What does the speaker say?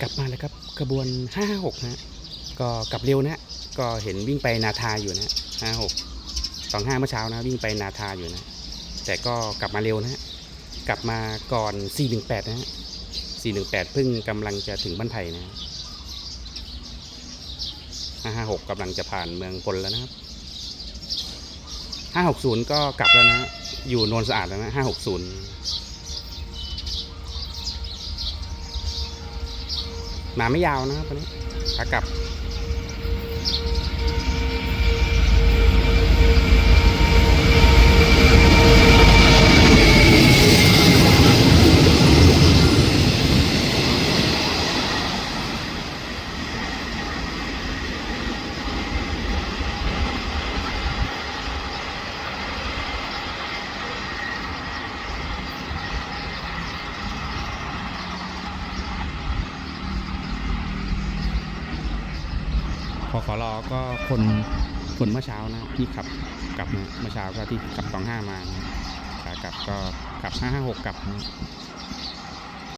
กลับมาแล้วครับขบวน 556นะฮะก็กลับเร็วนะก็เห็นวิ่งไปนาทาอยู่นะ56ตองห้าเมื่อเช้านะวิ่งไปนาทาอยู่นะ แต่ก็กลับมาเร็วนะฮะกลับมาก่อน 418 นะฮะ418 เพิ่งกำลังจะถึงบ้านไผ่นะ556กำลังจะผ่านเมืองพลแล้วนะครับ560 ก็กลับแล้วนะ อยู่โนนสะอาดแล้วนะ 560 มาไม่ยาวนะครับวันนี้ขากลับ พอขอรอก็คนคนเมื่อเช้านะที่ขับกลับมาเมื่อเช้าก็ที่ขับสองห้ามาขากลับก็ขับห้าห้าหกกลับ